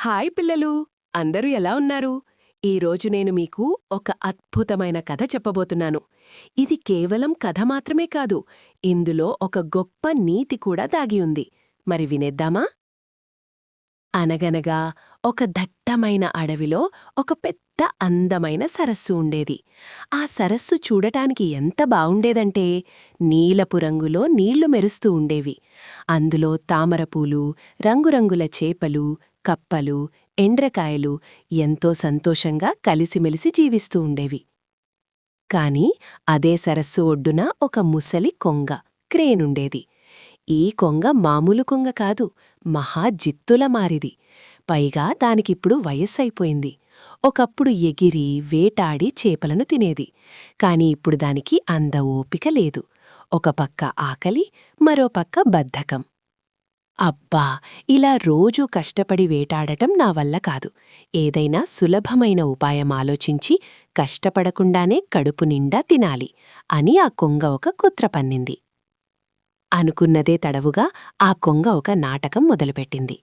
Hi పిల్లలు! అందరూ ఎలా ఉన్నారు? ఈరోజు నేను మీకు ఒక అద్భుతమైన కథ చెప్పబోతున్నాను. ఇది కేవలం కథ మాత్రమే కాదు ఇందులో ఒక గొప్ప నీతి కూడా దాగి ఉంది. మరి వినేద్దామా? అనగనగా ఒక దట్టమైన అడవిలో ఒక పెద్ద అందమైన సరస్సు ఉండేది. ఆ సరస్సు చూడటానికి ఎంత బావుండేదంటే నీలపు రంగులో నీళ్ళు మెరుస్తూ ఉండేవి. అందులో తామరపూలు రంగురంగుల చేపలు కప్పలు ఎండ్రకాయలు ఎంతో సంతోషంగా కలిసిమెలిసి జీవిస్తూ ఉండేవి. కాని అదే సరస్సు ఒడ్డున ఒక ముసలి కొంగ క్రేనుండేది. ఈ కొంగ మామూలు కొంగ కాదు మహా జిత్తుల మారిది. పైగా దానికిప్పుడు వయస్సైపోయింది. ఒకప్పుడు ఎగిరి వేటాడి చేపలను తినేది. కాని ఇప్పుడు దానికి అంద ఓపిక లేదు. ఒక పక్క ఆకలి మరోపక్క బద్ధకం. అబ్బా ఇలా రోజూ కష్టపడి వేటాడటం నా వల్ల కాదు. ఏదైనా సులభమైన ఉపాయం ఆలోచించి కష్టపడకుండానే కడుపు నిండా తినాలి అని ఆ కొంగ ఒక కుత్ర పన్నింది. అనుకున్నదే తడవుగా ఆ కొంగ ఒక నాటకం మొదలుపెట్టింది.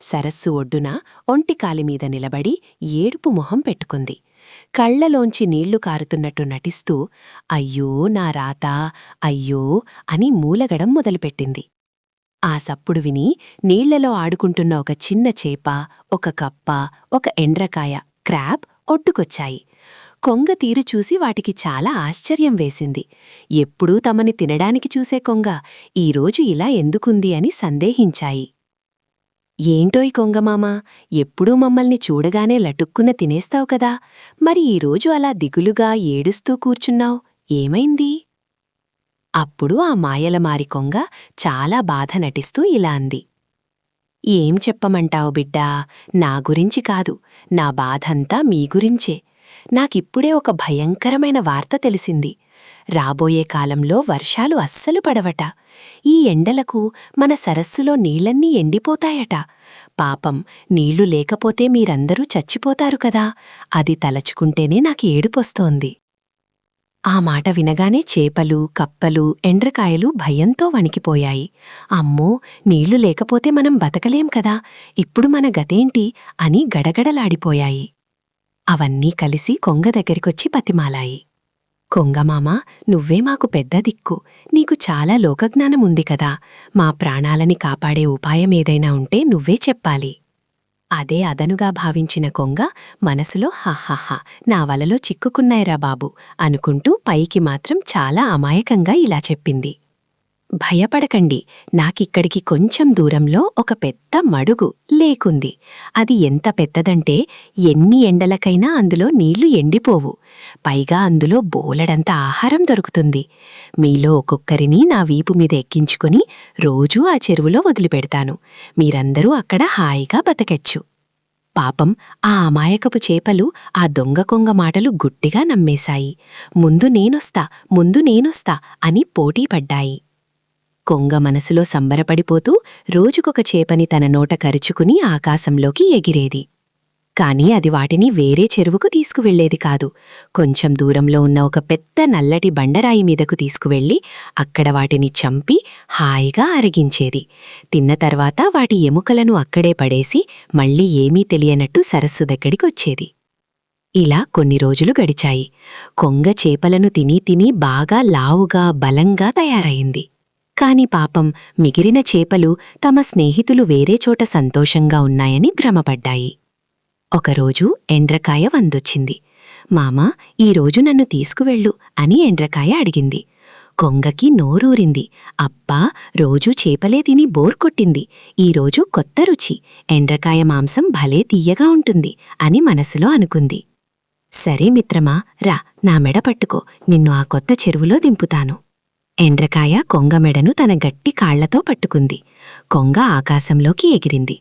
సరస్సు ఒడ్డున ఒంటికాలిమీద నిలబడి ఏడుపు మొహం పెట్టుకుంది. కళ్ళలోంచి నీళ్ళు కారుతున్నట్టు నటిస్తూ అయ్యో నా రాత అయ్యో అని మూలగడం మొదలుపెట్టింది. ఆ సప్పుడు విని నీళ్ళలో ఆడుకుంటున్న ఒక చిన్న చేప ఒక కప్ప ఒక ఎండ్రకాయ క్రాబ్ ఒడ్డుకొచ్చాయి. కొంగ తీరు చూసి వాటికి చాలా ఆశ్చర్యం వేసింది. ఎప్పుడూ తమని తినడానికి చూసే కొంగ ఈరోజు ఇలా ఎందుకుంది అని సందేహించాయి. ఏంటోయ్ కొంగమామా ఎప్పుడూ మమ్మల్ని చూడగానే లటుక్కున తినేస్తావు కదా మరి ఈరోజు అలా దిగులుగా ఏడుస్తూ కూర్చున్నావు ఏమైంది? అప్పుడు ఆ మాయలమారి కొంగ చాలా బాధ నటిస్తూ ఇలా అంది. ఏం చెప్పమంటావు బిడ్డా? నా గురించి కాదు. నా బాధంతా మీ గురించే. నాకిప్పుడే ఒక భయంకరమైన వార్త తెలిసింది. రాబోయే కాలంలో వర్షాలు అస్సలు పడవట. ఈ ఎండలకు మన సరస్సులో నీళ్ళన్నీ ఎండిపోతాయట. పాపం నీళ్ళు లేకపోతే మీరందరూ చచ్చిపోతారు కదా. అది తలచుకుంటేనే నాకు ఏడుపొస్తోంది. ఆ మాట వినగానే చేపలు కప్పలు ఎండ్రకాయలు భయంతో వణికిపోయాయి. అమ్మో నీళ్ళు లేకపోతే మనం బతకలేం కదా ఇప్పుడు మన గతేంటి అని గడగడలాడిపోయాయి. అవన్నీ కలిసి కొంగ దగ్గరికొచ్చి పతిమాలాయి కొంగమామ నువ్వే మాకు పెద్ద దిక్కు నీకు చాలా లోకజ్ఞానముంది కదా మా ప్రాణాలని కాపాడే ఉపాయమేదైనా ఉంటే నువ్వే చెప్పాలి. అదే అదనుగా భావించిన కొంగ మనసులో హహహ నా వలలో చిక్కుకున్నాయిరా బాబు అనుకుంటూ పైకి మాత్రం చాలా అమాయకంగా ఇలా చెప్పింది. భయపడకండి. నాకిక్కడికి కొంచెం దూరంలో ఒక పెద్ద మడుగు లేకుంది. అది ఎంత పెద్దదంటే ఎన్ని ఎండలకైనా అందులో నీళ్ళు ఎండిపోవు. పైగా అందులో బోలెడంత ఆహారం దొరుకుతుంది. మీలో ఒక్కొక్కరిని నా వీపు మీద ఎక్కించుకుని రోజూ ఆ చెరువులో వదిలిపెడతాను. మీరందరూ అక్కడ హాయిగా బతకెచ్చు. పాపం ఆ అమాయకపు చేపలు ఆ దొంగ కొంగ మాటలు గుట్టిగా నమ్మేశాయి. ముందు నేనొస్తా ముందు నేనొస్తా అని పోటీపడ్డాయి. కొంగ మనసులో సంబరపడిపోతూ రోజుకొక చేపని తన నోట కరుచుకుని ఆకాశంలోకి ఎగిరేది. కాని అది వాటిని వేరే చెరువుకు తీసుకువెళ్ళేది కాదు. కొంచెం దూరంలో ఉన్న ఒక పెద్ద నల్లటి బండరాయి మీదకు తీసుకువెళ్ళి అక్కడ వాటిని చంపి హాయిగా అరిగించేది. తిన్న తర్వాత వాటి ఎముకలను అక్కడే పడేసి మళ్ళీ ఏమీ తెలియనట్టు సరస్సు దగ్గడికొచ్చేది. ఇలా కొన్ని రోజులు గడిచాయి. కొంగ చేపలను తిని తిని బాగా లావుగా బలంగా తయారయింది. కాని పాపం మిగిలిన చేపలు తమ స్నేహితులు వేరే చోట సంతోషంగా ఉన్నాయని భ్రమపడ్డాయి. ఒకరోజు ఎండ్రకాయ వందొచ్చింది. మామా ఈరోజు నన్ను తీసుకువెళ్ళు అని ఎండ్రకాయ అడిగింది. కొంగకి నోరూరింది. అబ్బా రోజూ చేపలే తిని బోర్ కొట్టింది. ఈరోజు కొత్త రుచి. ఎండ్రకాయ మాంసం భలే తీయగా ఉంటుంది అని మనసులో అనుకుంది. సరే మిత్రమా రా నా మెడ పట్టుకో. నిన్ను ఆ కొత్త చెరువులో దింపుతాను. ఎండ్రకాయ కొంగ మెడను తన గట్టి కాళ్ళతో పట్టుకుంది. కొంగ ఆకాశంలోకి ఎగిరింది.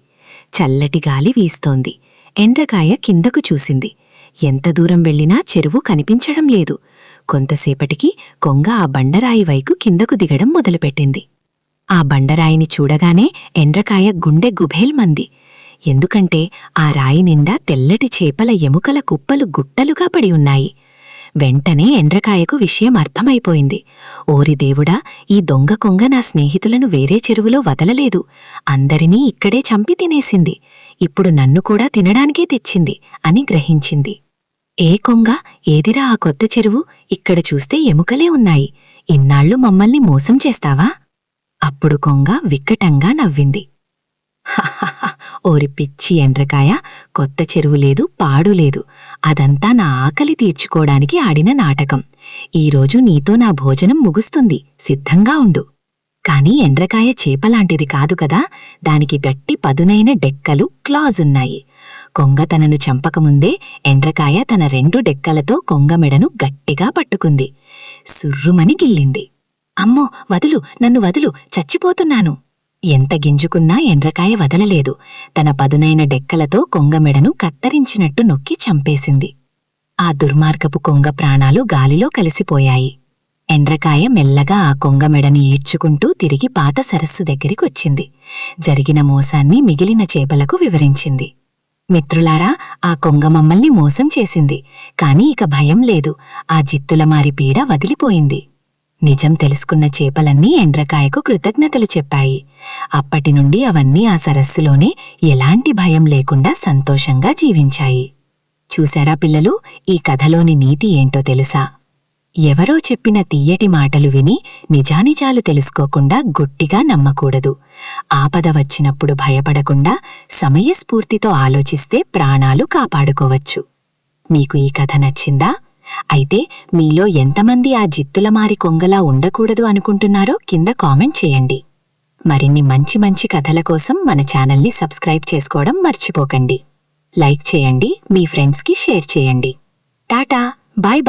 చల్లటి గాలి వీస్తోంది. ఎండ్రకాయ కిందకు చూసింది. ఎంత దూరం వెళ్ళినా చెరువు కనిపించడం లేదు. కొంతసేపటికి కొంగ ఆ బండరాయి వైపు కిందకు దిగడం మొదలుపెట్టింది. ఆ బండరాయిని చూడగానే ఎండ్రకాయ గుండె గుభేల్మంది. ఎందుకంటే ఆ రాయి నిండా తెల్లటి చేపల ఎముకల కుప్పలు గుట్టలుగా పడి ఉన్నాయి. వెంటనే ఎండ్రకాయకు విషయం అర్థమైపోయింది. ఓరి దేవుడా ఈ దొంగ కొంగ నా స్నేహితులను వేరే చెరువులో వదలలేదు. అందరినీ ఇక్కడే చంపి తినేసింది. ఇప్పుడు నన్ను కూడా తినడానికే తెచ్చింది అని గ్రహించింది. ఏ కొంగ ఏదిరా ఆ కొత్త చెరువు? ఇక్కడ చూస్తే ఎముకలే ఉన్నాయి. ఇన్నాళ్ళు మమ్మల్ని మోసం చేస్తావా? అప్పుడు కొంగ విక్కటంగా నవ్వింది. హహ ఓరి పిచ్చి ఎండ్రకాయ కొత్త చెరువు లేదు పాడు లేదు. అదంతా నా ఆకలి తీర్చుకోడానికి ఆడిన నాటకం ఈరోజు నీతో నా భోజనం ముగుస్తుంది సిద్ధంగా ఉండు కాని ఎండ్రకాయ చేపలాంటిది కాదు కదా దానికి గట్టి పదునైన డెక్కలు క్లాజున్నాయి కొంగ తనను చంపకముందే ఎండ్రకాయ తన రెండు డెక్కలతో కొంగ మెడను గట్టిగా పట్టుకుంది సుర్రుమని గిల్లింది అమ్మో వదులు నన్ను వదులు చచ్చిపోతున్నాను ఎంత గింజుకున్నా ఎండ్రకాయ వదలలేదు. తన పదునైన డెక్కలతో కొంగమెడను కత్తరించినట్టు నొక్కి చంపేసింది. ఆ దుర్మార్గపు కొంగ ప్రాణాలు గాలిలో కలిసిపోయాయి. ఎండ్రకాయ మెల్లగా ఆ కొంగమెడని ఈడ్చుకుంటూ తిరిగి పాత సరస్సు దగ్గరికొచ్చింది. జరిగిన మోసాన్ని మిగిలిన చేపలకు వివరించింది. మిత్రులారా ఆ కొంగ మమ్మల్ని మోసం చేసింది. కాని ఇక భయం లేదు. ఆ జిత్తులమారి పీడ వదిలిపోయింది. నిజం తెలుసుకున్న చేపలన్నీ ఎండ్రకాయకు కృతజ్ఞతలు చెప్పాయి. అప్పటి నుండి అవన్నీ ఆ సరస్సులోనే ఎలాంటి భయం లేకుండా సంతోషంగా జీవించాయి. చూశారా పిల్లలు ఈ కథలోని నీతి ఏంటో తెలుసా? ఎవరో చెప్పిన తీయటి మాటలు విని నిజానిజాలు తెలుసుకోకుండా గుట్టిగా నమ్మకూడదు. ఆపద వచ్చినప్పుడు భయపడకుండా సమయస్ఫూర్తితో ఆలోచిస్తే ప్రాణాలు కాపాడుకోవచ్చు. మీకు ఈ కథ నచ్చిందా? అయితే మీలో ఎంతమంది ఆ జిత్తులమారి కొంగలా ఉండకూడదు అనుకుంటున్నారో కింద కామెంట్ చేయండి. మరిన్ని మంచి మంచి కథల కోసం మన ఛానల్ని సబ్స్క్రైబ్ చేసుకోవడం మర్చిపోకండి. లైక్ చేయండి మీ ఫ్రెండ్స్కి షేర్ చేయండి. Tata bye bye.